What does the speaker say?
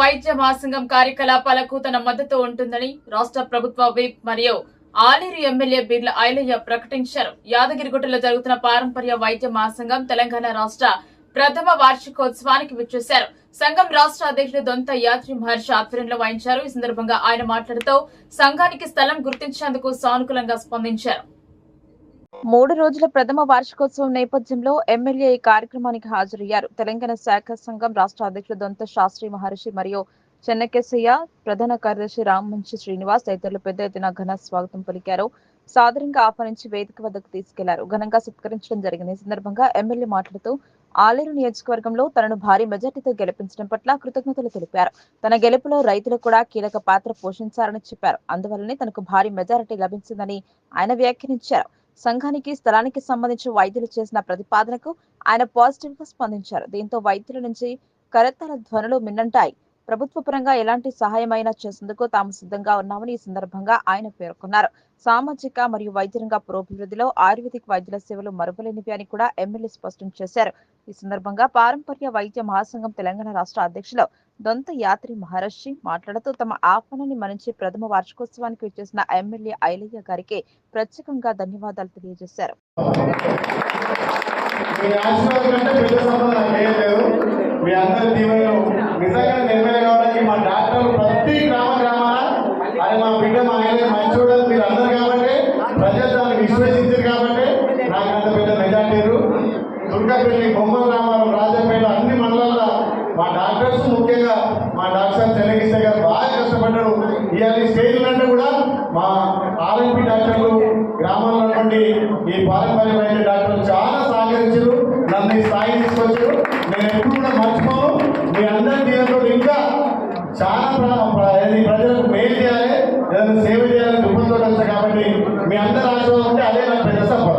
వైద్య మహాసంఘం కార్యకలాపాలకు తన మద్దతు ఉంటుందని రాష్ట్ర ప్రభుత్వ విప్ మరియు ఆలేరు ఎమ్మెల్యే బిర్ల ఐలయ్య ప్రకటించారు. యాదగిరిగుట్టలో జరుగుతున్న పారంపర్య వైద్య మహాసంఘం తెలంగాణ రాష్ట్ర ప్రథమ వార్షికోత్సవానికి విచ్చేశారు. సంఘం రాష్ట్ర అధ్యక్షుడు దొంత యాత్రి మహర్షి ఆధ్వర్యంలో వహించారు ఈ సందర్భంగా ఆయన మాట్లాడుతూ సంఘానికి స్థలం గుర్తించేందుకు సానుకూలంగా స్పందించారు. మూడు రోజుల ప్రథమ వార్షికోత్సవం నేపథ్యంలో ఎమ్మెల్యే ఈ కార్యక్రమానికి హాజరయ్యారు. తెలంగాణ శాఖ సంఘం రాష్ట్ర అధ్యక్షుడు దొంత శాస్త్రి మహర్షి మరియు చెన్నకేశయ్య ప్రధాన కార్యదర్శి రామ్మంచి శ్రీనివాస్ తదితరులు పెద్ద ఎత్తున ఘన స్వాగతం పలికారు. సాదరంగా ఆహ్వానించి వేదిక వద్దకు తీసుకెళ్ళారు. ఘనంగా సత్కరించడం జరిగింది. ఈ సందర్భంగా ఎమ్మెల్యే మాట్లాడుతూ ఆలేరు నియోజకవర్గంలో తనను భారీ మెజార్టీతో గెలిపించడం పట్ల కృతజ్ఞతలు తెలిపారు. తన గెలుపులో రైతులు కూడా కీలక పాత్ర పోషించారని చెప్పారు. అందువల్లనే తనకు భారీ మెజారిటీ లభించిందని ఆయన వ్యాఖ్యానించారు. సంఘానికి స్థలానికి సంబంధించి వైద్యులు చేసిన ప్రతిపాదనకు ఆయన పాజిటివ్గా స్పందించారు. దీంతో వైద్యుల నుంచి కరతాళ ధ్వనులు మిన్నంటాయి. ప్రభుత్వ పరంగా ఎలాంటి సహాయమైనా చేసేందుకు తాము సిద్ధంగా ఉన్నామని ఈ సందర్భంగా ఆయన పేర్కొన్నారు. సామాజిక మరియు వైద్యరంగ పురోభివృద్ధిలో ఆయుర్వేదిక్ వైద్యుల సేవలు మరువలేనివి అని కూడా ఎమ్మెల్యే స్పష్టం చేశారు. ఈ సందర్భంగా పారంపర్య వైద్య మహాసంఘం తెలంగాణ రాష్ట్ర అధ్యక్షులు దొంత యాత్రి మహర్షి మాట్లాడుతూ తమ ఆహ్వానాన్ని మరించి ప్రథమ వార్షికోత్సవానికి వచ్చేసిన ఎమ్మెల్యే ఐలయ్య గారికి ప్రత్యేకంగా ధన్యవాదాలు తెలియజేశారు. విశ్వసించారు కాబట్టి నాకు అంత పెద్ద మెజార్టీలు దుర్గాపల్లి బొమ్మల రామారం రాజపేట మా డాక్టర్ చెన్నకిష్ట గారు బాగా కష్టపడ్డాడు. ఇవాళ ఈ స్టేజ్ అంటే కూడా మా ఆర్ఎంపీ డాక్టర్లు గ్రామాల్లో నుండి ఈ పారంపర్యమైన డాక్టర్లు చాలా సహకరించారు. నన్ను ఈ స్థాయి తీసుకొచ్చారు. నేను ఎప్పుడు కూడా మర్చిపోను. మీ అందరి దీనిలో ఇంకా చాలా ప్రజలకు మేలు చేయాలి ఏదైనా సేవ చేయాలని దృక్పథంతో కాబట్టి మీ అందరి ఆశ ఉంటే అదే నాకు పెద్ద సంపద